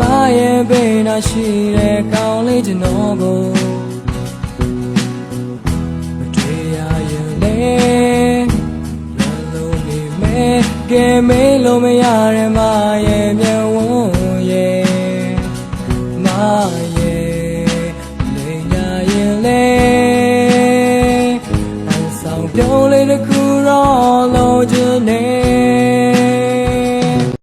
မရဲ့ဘေးနာရှိတဲ့ကောင်းလေးကျွန်တော်ကိုမတွေ့ရရင်လေလွန်လို့နေမယ်ကဲမေးလို့မရတဲ့မရဲ့မျက်ဝန်းရဲ့မရဲ့လေညာရင်လေအဆောင်ပြောင်းလေးတစ်ခုတော့